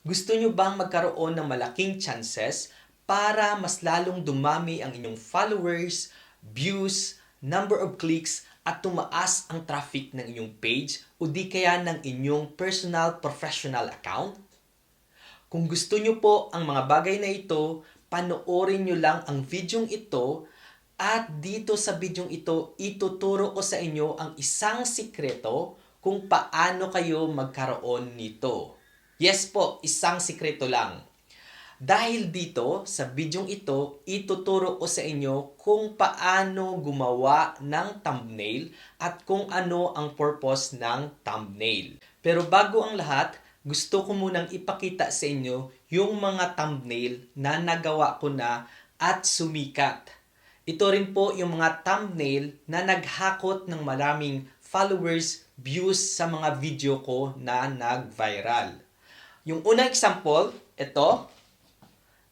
Gusto nyo bang magkaroon ng malaking chances para mas lalong dumami ang inyong followers, views, number of clicks, at tumaas ang traffic ng inyong page o di kaya ng inyong personal professional account? Kung gusto nyo po ang mga bagay na ito, panoorin nyo lang ang videong ito at dito sa videong ito, ituturo ko sa inyo ang isang sikreto kung paano kayo magkaroon nito. Yes po, isang sikreto lang. Dahil dito, sa videong ito, ituturo ko sa inyo kung paano gumawa ng thumbnail at kung ano ang purpose ng thumbnail. Pero bago ang lahat, gusto ko munang ipakita sa inyo yung mga thumbnail na nagawa ko na at sumikat. Ito rin po yung mga thumbnail na naghakot ng maraming followers, views sa mga video ko na nag-viral. Yung unang example, ito,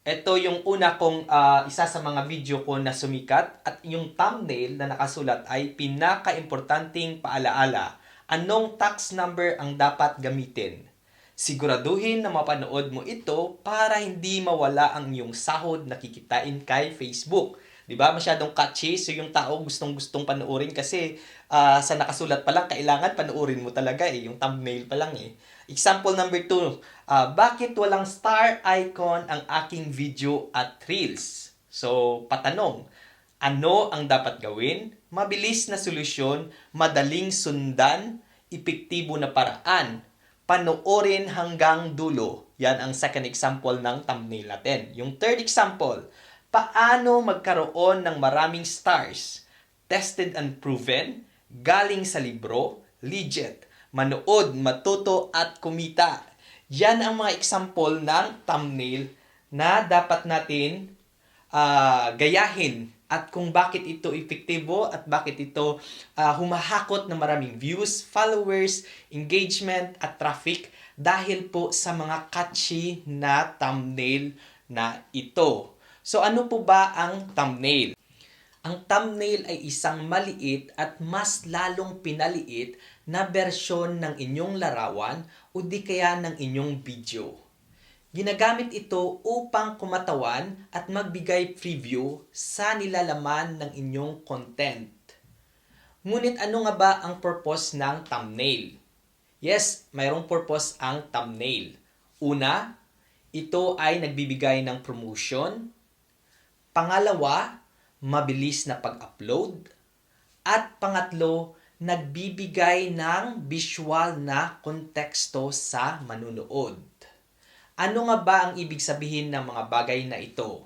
ito yung una kong ah, isa sa mga video ko na sumikat at yung thumbnail na nakasulat ay pinaka-importanting paalaala. Anong tax number ang dapat gamitin? Siguraduhin na mapanood mo ito para hindi mawala ang iyong sahod na kikitain kay Facebook. 'Di ba? Masyadong catchy so yung tao gustong-gustong panoorin kasi ah, sa nakasulat pa lang kailangan panoorin mo talaga eh, yung thumbnail pa lang eh. Example number 2, ah, bakit walang star icon ang aking video at Reels? So, patanong, ano ang dapat gawin? Mabilis na solusyon, madaling sundan, epektibo na paraan. Panoorin hanggang dulo. Yan ang second example ng thumbnail natin. Yung third example, paano magkaroon ng maraming stars? Tested and proven, galing sa libro, legit, manood, matuto at kumita. Yan ang mga example ng thumbnail na dapat natin ah, gayahin at kung bakit ito epektibo at bakit ito ah, humahakot ng maraming views, followers, engagement at traffic dahil po sa mga catchy na thumbnail na ito. So ano po ba ang thumbnail? Ang thumbnail ay isang maliit at mas lalong pinaliit na bersyon ng inyong larawan o di kaya ng inyong video. Ginagamit ito upang kumatawan at magbigay preview sa nilalaman ng inyong content. Ngunit ano nga ba ang purpose ng thumbnail? Yes, mayroong purpose ang thumbnail. Una, ito ay nagbibigay ng promotion. Pangalawa, mabilis na pag-upload. At pangatlo, nagbibigay ng visual na konteksto sa manunood. Ano nga ba ang ibig sabihin ng mga bagay na ito?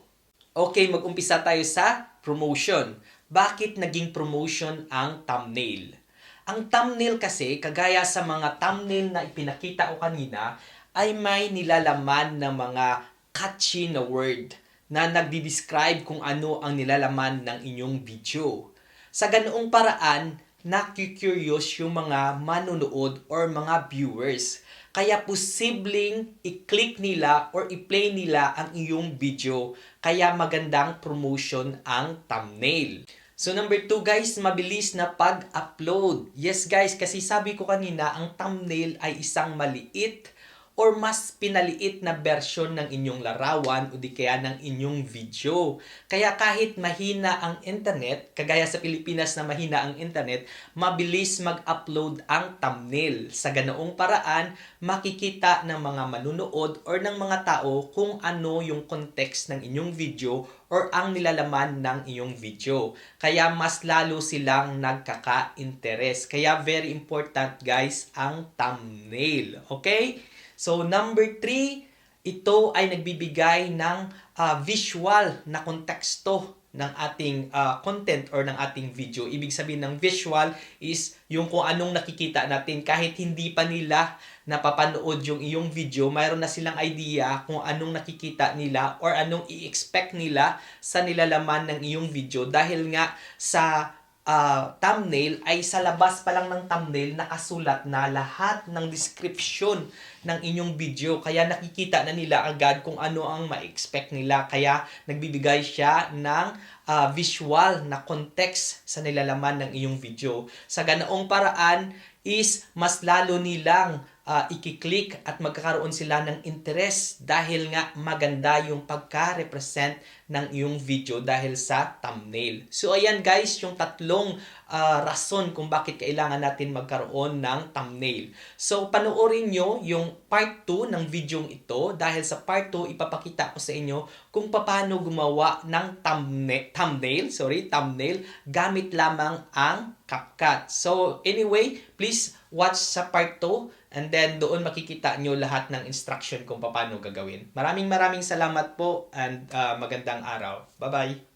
Okay, mag-umpisa tayo sa promotion. Bakit naging promotion ang thumbnail? Ang thumbnail kasi, kagaya sa mga thumbnail na ipinakita ko kanina, ay may nilalaman na mga catchy na word na nagdi-describe kung ano ang nilalaman ng inyong video. Sa ganoong paraan, naku-curious yung mga manunood or mga viewers. Kaya posibleng i-click nila or i-play nila ang iyong video. Kaya magandang promotion ang thumbnail. So number two guys, mabilis na pag-upload. Yes guys, kasi sabi ko kanina, ang thumbnail ay isang maliit or mas pinaliit na version ng inyong larawan o di kaya ng inyong video. Kaya kahit mahina ang internet, kagaya sa Pilipinas na mahina ang internet, mabilis mag-upload ang thumbnail. Sa ganoong paraan, makikita ng mga manunood or ng mga tao kung ano yung context ng inyong video or ang nilalaman ng iyong video. Kaya mas lalo silang nagkaka-interest. Kaya very important guys ang thumbnail. Okay? So number three, ito ay nagbibigay ng ah, visual na konteksto ng ating ah, content or ng ating video. Ibig sabihin ng visual is yung kung anong nakikita natin kahit hindi pa nila napapanood yung iyong video, mayroon na silang idea kung anong nakikita nila or anong i-expect nila sa nilalaman ng iyong video dahil nga sa ah, thumbnail ay sa labas pa lang ng thumbnail nakasulat na lahat ng description ng inyong video. Kaya nakikita na nila agad kung ano ang ma-expect nila. Kaya nagbibigay siya ng ah, visual na context sa nilalaman ng iyong video. Sa ganoong paraan is mas lalo nilang ah, ikiklik at magkakaroon sila ng interest dahil nga maganda yung pagka-represent ng iyong video dahil sa thumbnail. So ayan guys, yung tatlong ah, rason kung bakit kailangan natin magkaroon ng thumbnail. So panoorin nyo yung part 2 ng video ito dahil sa part 2 ipapakita ko sa inyo kung paano gumawa ng thumbnail, thumbnail, sorry, thumbnail gamit lamang ang CapCut. So anyway, please watch sa part 2 and then doon makikita nyo lahat ng instruction kung paano gagawin. Maraming maraming salamat po and ah, magandang araw. Bye-bye!